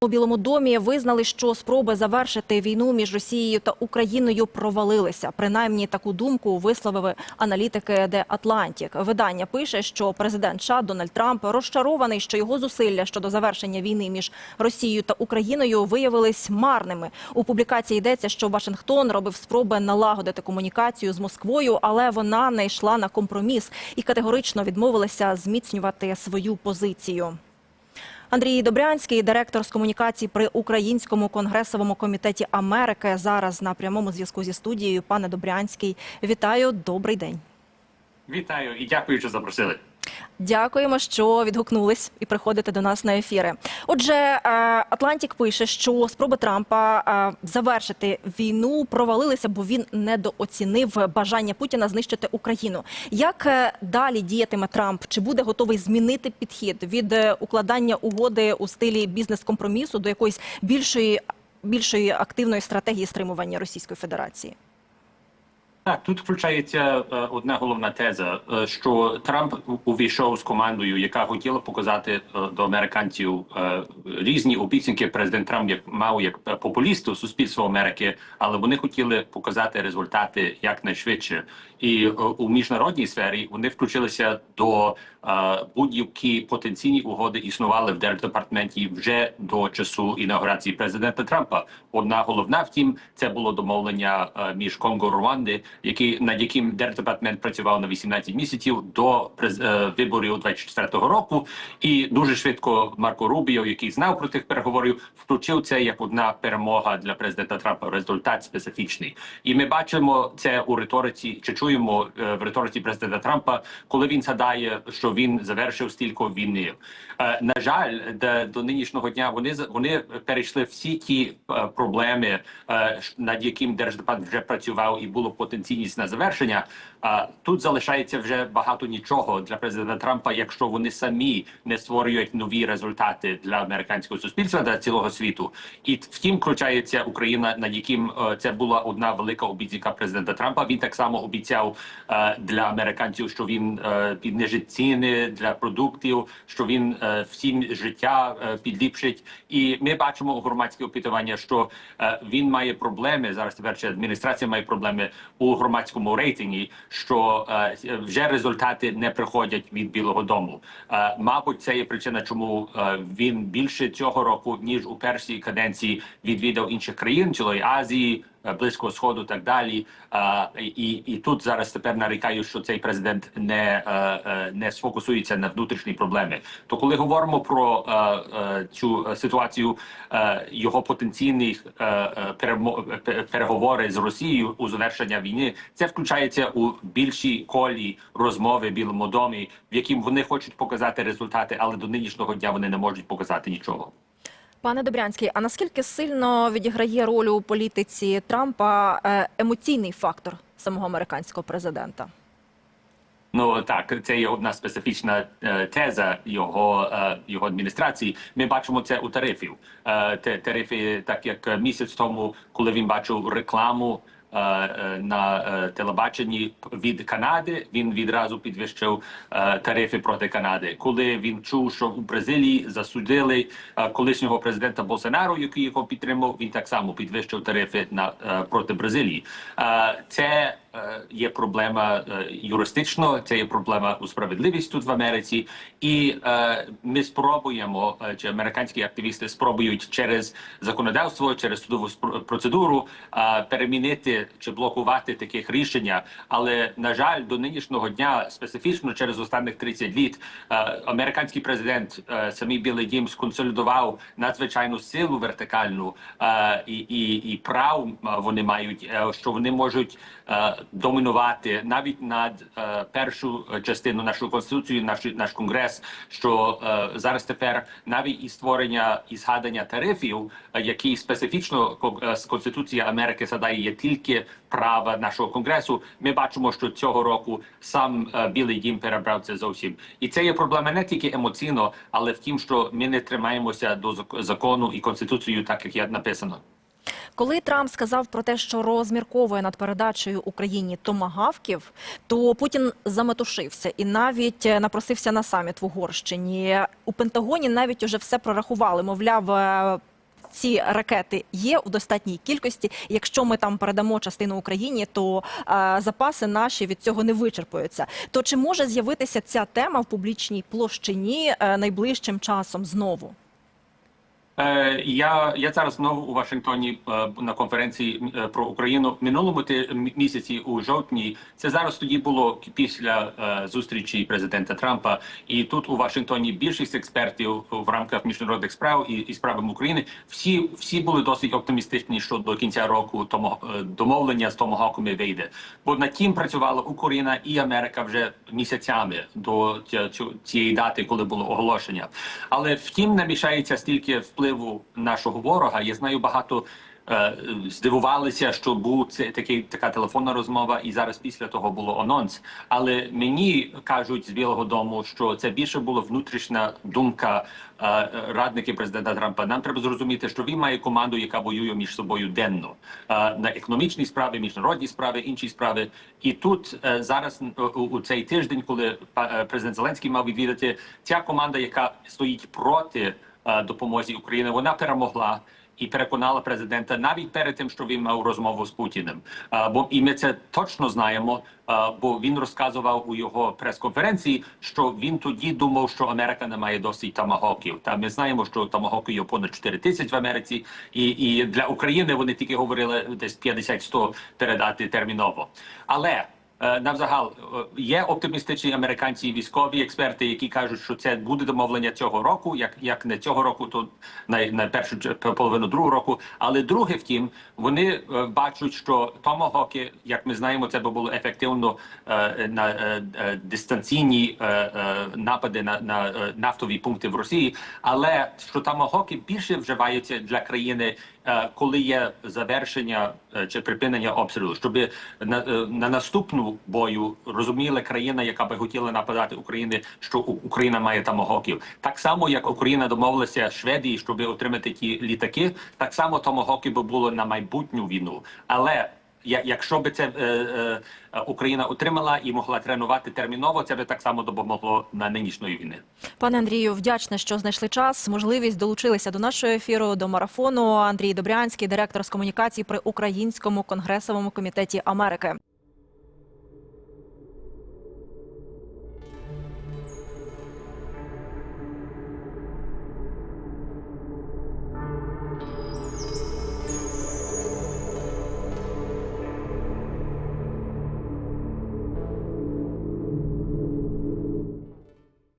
У Білому домі визнали, що спроби завершити війну між Росією та Україною провалилися. Принаймні таку думку висловили аналітики The Atlantic. Видання пише, що президент США Дональд Трамп розчарований, що його зусилля щодо завершення війни між Росією та Україною виявились марними. У публікації йдеться, що Вашингтон робив спроби налагодити комунікацію з Москвою, але вона не йшла на компроміс і категорично відмовилася зміцнювати свою позицію. Андрій Добрянський, директор з комунікації при Українському конгресовому комітеті Америки, зараз на прямому зв'язку зі студією. Пане Добрянський, вітаю. Добрий день. Вітаю і дякую, що запросили. Дякуємо, що відгукнулись і приходите до нас на ефіри. Отже, е, Атлантік пише, що спроби Трампа е, завершити війну провалилися, бо він недооцінив бажання Путіна знищити Україну. Як е, далі діятиме Трамп? Чи буде готовий змінити підхід від укладання угоди у стилі бізнес-компромісу до якоїсь більшої більшої активної стратегії стримування Російської Федерації? Так, тут включається е, одна головна теза, е, що Трамп увійшов з командою, яка хотіла показати е, до американців різні обіцянки. Президент Трамп як мав як популісту суспільство Америки, але вони хотіли показати результати якнайшвидше. І у міжнародній сфері вони включилися до будь-які потенційні угоди існували в держдепартаменті вже до часу інаугурації президента Трампа. Одна головна, втім, це було домовлення між Конго Руанди, який над яким держдепартамент працював на 18 місяців до е, виборів 24-го року. І дуже швидко Марко Рубіо, який знав про тих переговорів, включив це як одна перемога для президента Трампа. Результат специфічний. І ми бачимо це у риториці, чи чуємо е, в риториці президента Трампа, коли він згадає, що він завершив стільки війни. Е, На жаль, до, до нинішнього дня вони вони перейшли всі ті е, проблеми, е, над яким держдепартамент вже працював, і було потенційність на завершення. А тут залишається вже багато нічого для президента Трампа, якщо вони самі не створюють нові результати для американського суспільства для цілого світу. І втім, включається Україна, над яким е, це була одна велика обіцянка президента Трампа. Він так само обіцяв е, для американців, що він е, піднижить ціни для продуктів, що він всім життя підліпшить. І ми бачимо у громадське опитування, що він має проблеми зараз. Тепер ще адміністрація має проблеми у громадському рейтингі, що е, вже результати не приходять від Білого Дому. Е, Мабуть, це є причина, чому е, він більше цього року ніж у першій каденції відвідав інших країн, цілої Азії. Е, Близького сходу, так далі, і і тут зараз тепер нарікаю, що цей президент не, е, е, не сфокусується на внутрішні проблеми. То коли говоримо про цю ситуацію, його потенційних переговори з Росією у завершення війни, це включається у більшій колі розмови в Білому домі, в яким вони хочуть показати результати, але до нинішнього дня вони не можуть показати нічого. Пане Добрянський, а наскільки сильно відіграє роль у політиці Трампа е, емоційний фактор самого американського президента? Ну так, це є одна специфічна е, теза його е, його адміністрації. Ми бачимо це у тарифів. Е, те- тарифи, так як місяць тому, коли він бачив рекламу. Е, е, На е, телебаченні від Канади він відразу підвищив тарифи проти Канади. Коли він чув, що у Бразилії засудили колишнього президента Болсонару, який його підтримав, він так само підвищив тарифи на проти Бразилії. Це є проблема е, юристично, це є проблема у справедливість тут в Америці, і е, ми спробуємо, е, чи американські активісти спробують через законодавство, через судову процедуру е, перемінити чи блокувати таких рішення. Але на жаль, до нинішнього дня, специфічно через останніх 30 літ, е, американський президент, е, самий Білий Дім, сконсолідував надзвичайну силу вертикальну е, і, і, і прав е, вони мають, е, що вони можуть е, домінувати навіть над е, першу частину нашої конституції, наш наш конгрес. Що е, зараз тепер навіть і створення і згадання тарифів, які специфічно е, з конституції Америки задає є тільки права нашого конгресу. Ми бачимо, що цього року сам Білий Дім перебрав це зовсім, і це є проблема не тільки емоційно, але в тім, що ми не тримаємося до зак- закону і конституцією, так як є написано. Коли Трамп сказав про те, що розмірковує над передачею Україні томагавків, то Путін заметушився і навіть е, напросився на саміт в Угорщині. У Пентагоні навіть уже все прорахували. Мовляв, е, ці ракети є у достатній кількості. Якщо ми там передамо частину Україні, то е, запаси наші від цього не вичерпуються. То чи може з'явитися ця тема в публічній площині е, найближчим часом знову? Е, Я, я зараз знову у Вашингтоні е, на конференції е, про Україну в минулому місяці у жовтні. Це зараз тоді було після зустрічі президента Трампа. І тут у Вашингтоні більшість експертів в рамках міжнародних справ і, і справам України всі, всі були досить оптимістичні, що до кінця року тому домовлення з Томогоками вийде. Бо над тим працювала Україна і Америка вже місяцями до цієї дати, коли було оголошення. Але втім, не мішається стільки впливу нашого ворога. Я знаю багато. е, Здивувалися, що був це такий така телефонна розмова, і зараз після того було анонс. Але мені кажуть з Білого Дому, що це більше була внутрішня думка е, президента Трампа. Нам треба зрозуміти, що він має команду, яка воює між собою денно е, на економічні справи, міжнародні справи, інші справи. І тут е, зараз у, у цей тиждень, коли президент Зеленський мав відвідати, ця команда, яка стоїть проти допомозі Україні, вона перемогла. І переконала президента навіть перед тим, що він мав розмову з Путіним. А, бо і ми це точно знаємо. а, бо він розказував у його прес-конференції, що він тоді думав, що Америка не має досить тамагоків. Та ми знаємо, що тамагоки є понад 4 тисяч в Америці, і, і для України вони тільки говорили десь 50-100 передати терміново. Але Е, Навзагал е, є оптимістичні американці, військові експерти, які кажуть, що це буде домовлення цього року. Як як не цього року, то на, на першу половину другого року. Але друге, втім, вони е, бачать, що томагоки, як ми знаємо, це би було ефективно е, на е, е, дистанційні е, е, напади на, на е, нафтові пункти в Росії. Але що томагоки більше вживаються для країни, е, коли є завершення е, чи припинення обстрілу, щоб на, е, на наступну бою розуміла країна, яка би хотіла нападати України, що Україна має тамогоків, Так само, як Україна домовилася Шведії, щоб отримати ті літаки, так само тамагоки би було на майбутню війну. Але Якщо би це е, е, Україна отримала і могла тренувати терміново, це би так само допомогло на нинішньої війни. Пане Андрію, вдячна, що знайшли час, можливість долучилися до нашого ефіру, до марафону. Андрій Добрянський, директор з комунікацій при Українському конгресовому комітеті Америки.